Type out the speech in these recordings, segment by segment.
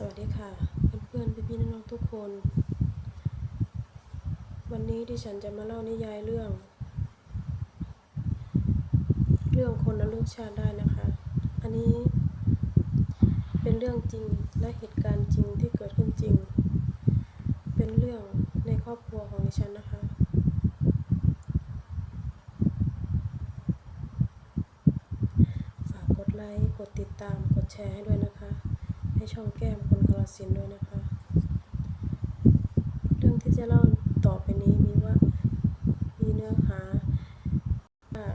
สวัสดีค่ะ เพื่อนๆพี่ๆน้องๆทุกคน วันนี้ที่ฉันจะมาเล่านิยายเรื่อง เรื่องคนละเลือกชาติได้นะคะ อันนี้เป็นเรื่องจริงและเหตุการณ์จริงที่เกิดขึ้นจริง เป็นเรื่องในครอบครัวของดิฉันนะคะ ฝากกดไลค์ กดติดตาม กดแชร์ให้ด้วยนะคะ ให้ช่องแก้ม สินด้วยนะคะ เรื่องที่จะเล่าต่อไปนี้มีว่ามีเนื้อหาว่า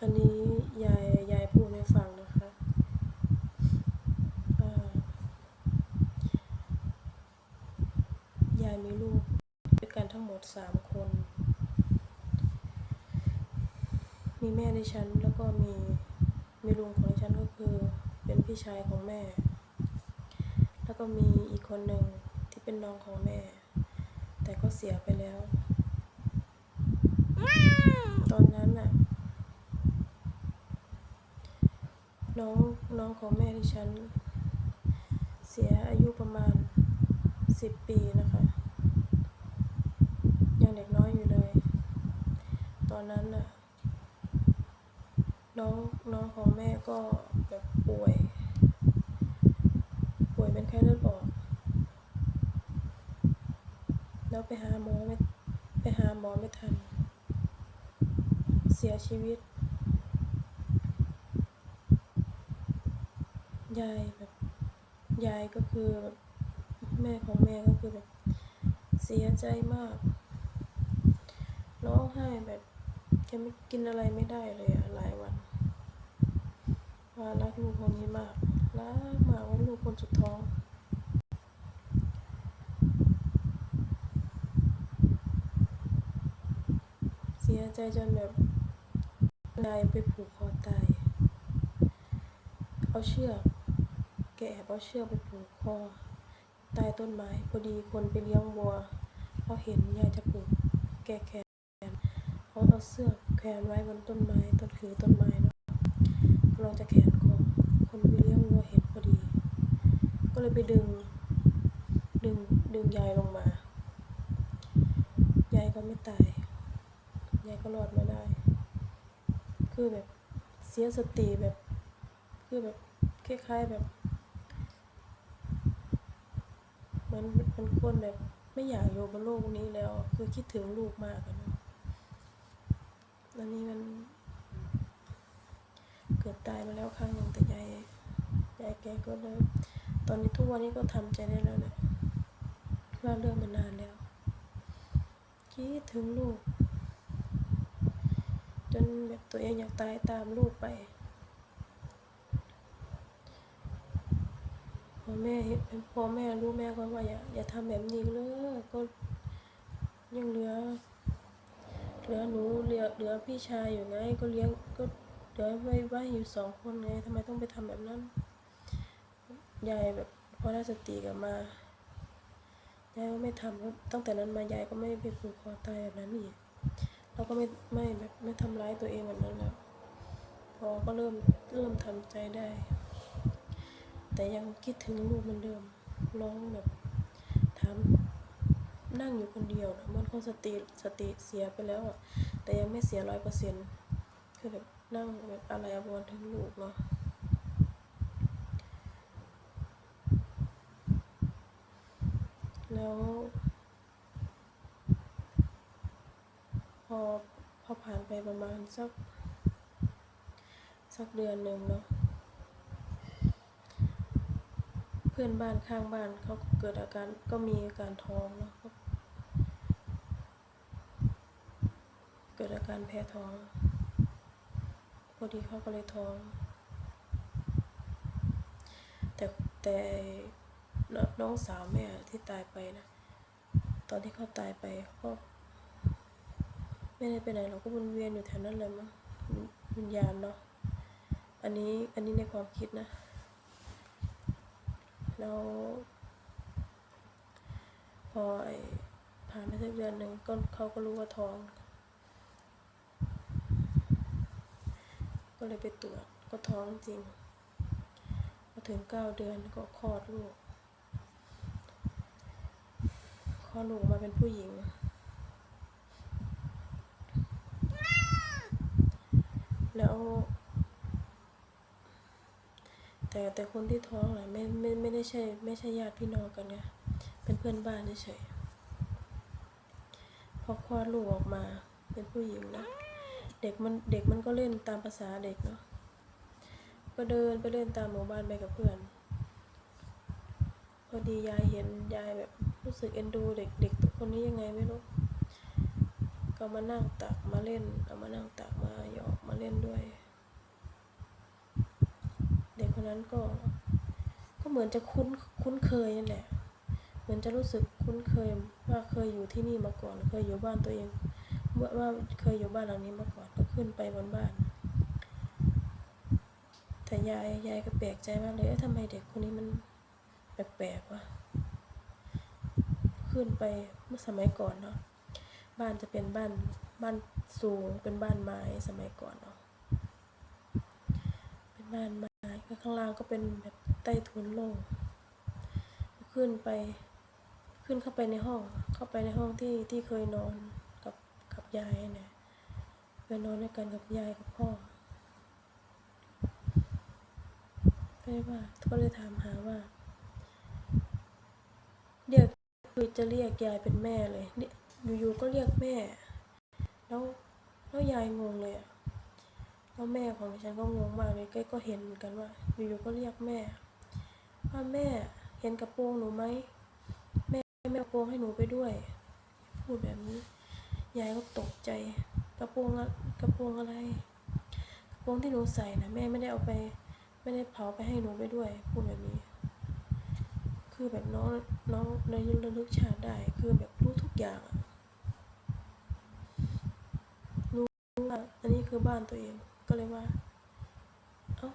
อันนี้ยายยายพูดให้ฟังนะคะอ่ายายมีลูกด้วยกันทั้งหมดสามคน มีแม่ดิฉันแล้วก็มี มีลุงของฉันก็คือเป็นพี่ชายของแม่ แล้วก็มีอีกคนหนึ่งที่เป็นน้องของแม่ แต่ก็เสียไปแล้ว ตอนนั้นน่ะ น้องน้องของแม่ดิฉัน เสียอายุประมาณสิบปีนะคะยังเด็กน้อยอยู่เลย ตอนนั้นน่ะ น้องน้องของแม่ก็แบบป่วย ป่วยเป็นไข้เลือดออก แล้วไปหาหมอไม่ไปหาหมอไม่ทัน เสียชีวิต ยายแบบยายก็คือแบบแม่ของแม่ก็คือแบบเสียใจมาก ร้องไห้แบบ ไม่กินอะไรไม่ได้เลยอะหลายวันว่ารักลูกคนนี้มากรักมากว่าลูกคนสุดท้องเสียใจจนแบบนายไปผูกคอตาย เอาเชือก แกแอบเอาเชือกไปผูกคอใต้ต้นไม้ พอดีคนไปเลี้ยงวัวเขาเห็นยายจะผูกแกแขนเขาเอาเสือ นไว้บนต้นไม้ต้นคือต้นไม้เนาะเราจะแขนคอคนไปเลี้ยงวัวเห็นพอดี ก็เลยไปดึง ดึงดึงยายลงมายายก็ไม่ตาย ยายก็รอดมาได้ คือแบบเสียสติแบบ คือแบบคล้ายๆแบบมันเป็นคนแบบไม่อยากอยู่บนโลกนี้แล้ว คือคิดถึงลูกมากเนอะอันนี้มัน เกือบตาย มาแล้วครั้งหนึ่งแต่ยายยายแกก็เลยตอนนี้ทุกวันนี้ก็ทำใจได้แล้วแหละว่าเรื่องมันนานแล้วคิดถึงลูก จนแบบตัวเองอยากตายตามลูกไปพอแม่เห็นพอแม่รู้แม่ก็ว่าอย่าอย่าทำแบบนี้เลยก็ยังเหลือเหลือหนูเหลือเหลือพี่ชายอยู่ไงก็เลี้ยงก็ เหลือไว้ไว้อยู่สองคนไงทำไมต้องไปทำแบบนั้น ยายแบบพอได้สติกลับมายายก็ไม่ทำแล้วตั้งแต่นั้นมายายก็ไม่ไปผูกคอตายแบบนั้นอีกเราก็ไม่ไม่แบบไม่ทำร้ายตัวเองแบบนั้นแล้วพอก็เริ่มเริ่มทำใจได้ แต่ยังคิดถึงลูกเหมือนเดิมร้องแบบถามนั่งอยู่คนเดียวนะเมันเขาสติสติเสียไปแล้วอะแต่ยังไม่เสียร้อยเปอร์เซ็นต์คือแบบ นั่งแบบอะไรอาวรณ์ถึงลูกเนาะแล้ว พอพอผ่านไปประมาณสัก สักเดือนหนึ่งเนาะเพื่อนบ้านข้างบ้านเขาก็เกิดอาการก็มีอาการท้องเนาะเกิดอาการแพ้ท้อง พอดีเขาก็เลยท้อง แต่แต่น้องสาวแม่ที่ตายไปนะ ตอนที่เขาตายไปเขาก็ไม่ได้ไปไหนเราก็วนเวียนอยู่แถวนั้นเลยมั้งวิญญาณเนาะอันนี้อันนี้ในความคิดนะแล้วพอผ่านไปสักเดือนหนึ่งก็เขาก็รู้ว่าท้อง เลยไปตรวจก็ท้องจริงก็ถึงเก้าเดือนก็คลอดลูกคลอดลูกมาเป็นผู้หญิง แล้ว แต่แต่คนที่ท้องน่ะไม่ไม่ไม่ได้ใช่ไม่ใช่ญาติพี่น้องกันไงเป็นเพื่อนบ้านเฉยๆพอคลอดลูกออกมาเป็นผู้หญิงนะ ด็กมันเด็กมันก็เล่นตามภาษาเด็กเนาะก็เดินไปเล่นตามหมู่บ้านไปกับเพื่อน พอดียายเห็นยายแบบรู้สึกเอ็นดูเด็กเด็กตัวคนนี้ยังไงไม่รู้ก็มานั่งตักมาเล่นเอามานั่งตักมาหยอกมาเล่นด้วย เด็กคนนั้นก็ก็เหมือนจะคุ้นคุ้นเคยนั่นแหละเหมือนจะรู้สึกคุ้นเคยว่าเคยอยู่ที่นี่มาก่อนเคยอยู่บ้านตัวเอง ว่าว่าเคยอยู่บ้านหลังนี้มาก่อนก็ขึ้นไปบนบ้าน แต่ยายยายก็แปลกใจมากเลยเอ๊ะทำไมเด็กคนนี้มันแปลกๆวะขึ้นไปเมื่อสมัยก่อนเนาะบ้านจะเป็นบ้านบ้านสูงเป็นบ้านไม้สมัยก่อนเนาะเป็นบ้านไม้ข้างล่างก็เป็นแบบใต้ถุนโล่งขึ้นไป ขึ้นเข้าไปในห้อง เข้าไปในห้องที่ที่เคยนอน กับยายเนี่ยเคยนอนด้วยกันกับยายกับพ่อก็เลยว่าก็เลยถามหาว่าเรียกคือจะเรียกยายเป็นแม่เลยเนี่ยอยู่ๆก็เรียกแม่ แล้วแล้วยายงงเลยอะแล้วแม่ของดิฉันก็งงมากเลยก็ก็เห็นเหมือนกันว่าอยู่ๆก็เรียกแม่ว่าแม่เห็นกระโปรงหนูไหมแม่แม่กระโปรงให้หนูไปด้วย พูดแบบนี้ ยายก็ตกใจ กระโปรงอะกระโปรงอะไร กระโปรงที่หนูใส่นะแม่ไม่ได้เอาไป ไม่ได้เผาไปให้หนูไปด้วยพูดแบบนี้ คือแบบน้องน้องระยึกระลึกชาติได้ คือแบบรู้ทุกอย่างรู้ว่าอันนี้คือบ้านตัวเองก็เลยว่า เอ้า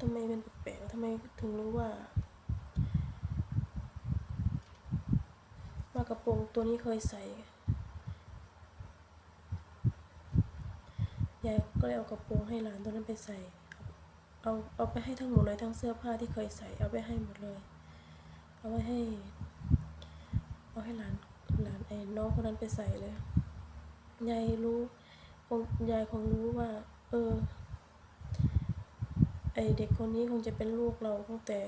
ทำไมเป็นแปลกๆทำไมถึงรู้ว่าว่ากระโปรงตัวนี้เคยใส่ ยายก็เลยเอากระโปรงให้หลานตัวนั้นไปใส่ เอาเอาไปให้ทั้งหมดเลยทั้งเสื้อผ้าที่เคยใส่เอาไปให้หมดเลย เอาไว้ให้ เอาให้หลานหลานไอ้น้องคนนั้นไปใส่เลย ยายรู้คงยายคงรู้ว่า เออ ไอเด็กคนนี้คงจะเป็นลูกเราตั้งแต่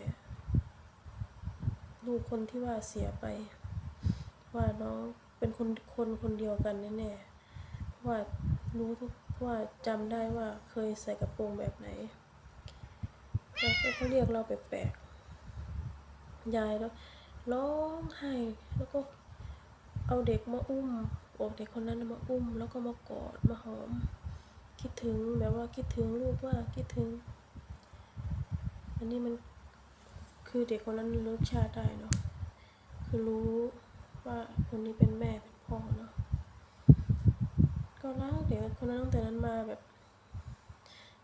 ลูกคนที่ว่าเสียไป ว่าน้องเป็นคนคนคนเดียวกันแน่ๆเพราะว่ารู้ทุก ว่าจำได้ว่าเคยใส่กระโปรงแบบไหน แล้วก็เขาเรียกเราแปลกๆยายแล้วร้องไห้แล้วก็เอาเด็กมาอุ้มอกเด็กคนนั้นมาอุ้ม แล้วก็มากอดมาหอม คิดถึงแบบว่าคิดถึงลูกว่าคิดถึง อันนี้มันคือเด็กคนนั้นเลิกชาติได้เนาะคือรู้ว่าคนนี้เป็นแม่เป็นพ่อเนาะ็รักเด็กคนนั้นตั้งแต่นั้นมาแบบ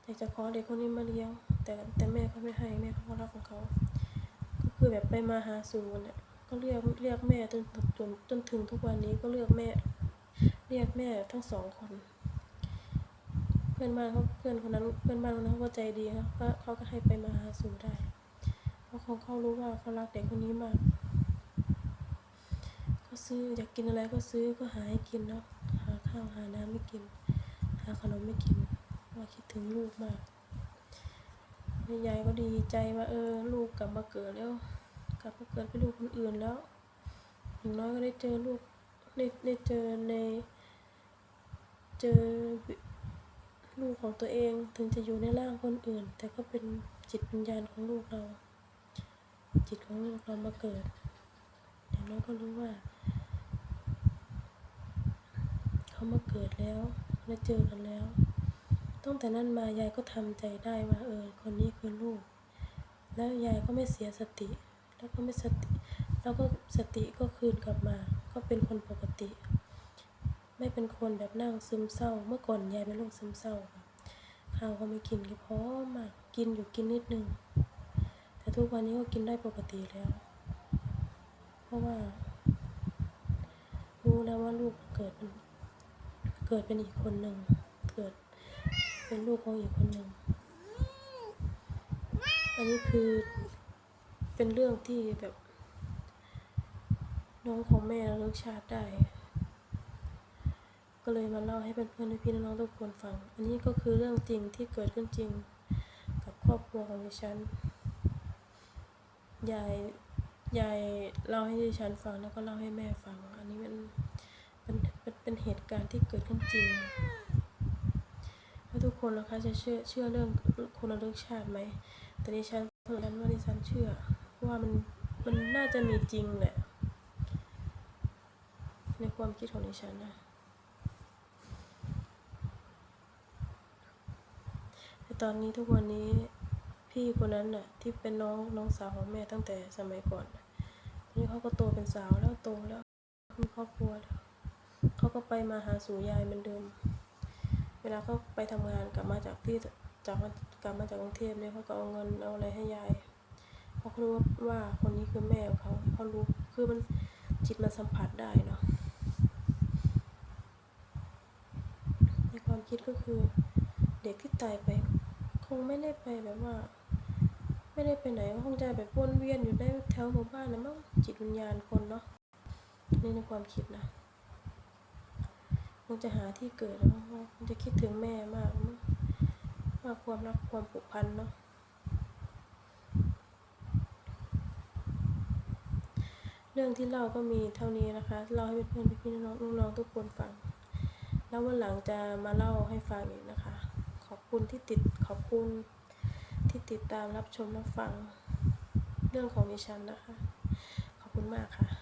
อยากจะขอเด็กคนนี้มาเลี้ยง แต่แต่แม่ก็ไม่ให้แม่เขาก็รักของเขา ก็คือแบบไปมาหาสู่กันเนี่ยก็เรียกเรียกแม่จนจนจนถึงทุกวันนี้ก็เรียกแม่ เรียกแม่ทั้งสองคน เพื่อนบ้านเขาเพื่อนคนนั้นเพื่อนบ้านคนนั้นเขาก็ใจดีครับก็เขาก็ให้ไปมาหาสู่ได้ เพราะเขาเขารู้ว่าเขารักเด็กคนนี้มากก็ซื้ออยากกินอะไรก็ซื้อก็หาให้กินเนาะห ข้าวหาน้ำไม่กิน หาขนมไม่กินว่าคิดถึงลูกมากแม่ยายก็ดีใจว่าเออ ลูกกลับมาเกิดแล้ว กลับมาเกิดเป็นลูกคนอื่นแล้วอย่างน้อยก็ได้เจอลูกได้ได้เจอใน เจอลูกของตัวเองถึงจะอยู่ในร่างคนอื่น แต่ก็เป็นจิตวิญญาณของลูกเรา จิตของลูกเรามาเกิดอย่างน้อยก็รู้ว่า เขามาเกิดแล้วและเจอกันแล้วตั้งแต่นั้นมายายก็ทำใจได้ว่าเออคนนี้คือลูก แล้วยายก็ไม่เสียสติ แล้วก็ไม่สติ แล้วก็สติก็คืนกลับมา ก็เป็นคนปกติ ไม่เป็นคนแบบนั่งซึมเศร้า เมื่อก่อนยายเป็นโรคซึมเศร้าค่ะข้าวก็ไม่กินก็พอมากกินอยู่กินนิดนึง แต่ทุกวันนี้ก็กินได้ปกติแล้ว เพราะว่า รู้แล้วว่าลูกเกิดเป็น เกิดเป็นอีกคนหนึ่ง เกิดเป็นลูกของอีกคนหนึ่ง อันนี้คือเป็นเรื่องที่แบบ น้องของแม่เลิกชาติได้ ก็เลยมาเล่าให้เพื่อนๆพี่น้องทุกคนฟัง อันนี้ก็คือเรื่องจริงที่เกิดขึ้นจริงกับครอบครัวของดิฉัน ยาย ยายเล่าให้ดิฉันฟังแล้วก็เล่าให้แม่ฟัง อันนี้มัน เป็นเหตุการณ์ที่เกิดขึ้นจริง แล้วทุกคนนะคะจะเชื่อเชื่อเรื่องคนละเลิกชาติไหมแต่ดิฉันเพราะฉะนั้นว่าดิฉันเชื่อว่ามันมันน่าจะมีจริงแหละในความคิดของดิฉันนะแต่ตอนนี้ทุกวันนี้พี่คนนั้นน่ะที่เป็นน้องน้องสาวของแม่ตั้งแต่สมัยก่อนทีนี้เขาก็โตเป็นสาวแล้วโตแล้วมีครอบครัวแล้ว เขาก็ไปมาหาสู่ยายเหมือนเดิม เวลาเขาไปทำงานกลับมาจากที่จากกลับมาจากกรุงเทพเนี่ยเขาก็เอาเงินเอาอะไรให้ยายเพราะเขารู้ว่าคนนี้คือแม่ของเขาเขารู้คือมันจิตมันสัมผัสได้เนาะในความคิดก็คือเด็กที่ตายไป คงไม่ได้ไปแบบว่า ไม่ได้ไปไหนคงจะแบบวนเวียนอยู่ในแถวหมู่บ้านนะมั้งจิตวิญญาณคนเนาะนี่ในความคิดนะ งจะหาที่เกิดแล้วมั้งคงจะคิดถึงแม่มากมั้งมากความรักความผูกพันเนาะเรื่องที่เล่าก็มีเท่านี้นะคะเล่าให้เพื่อนพี่น้องน้องทุกคนฟัง แล้ววันหลังจะมาเล่าให้ฟังอีกนะคะ ขอบคุณที่ติดขอบคุณที่ติดตามรับชมรับฟัง เรื่องของดิฉันนะคะ ขอบคุณมากค่ะ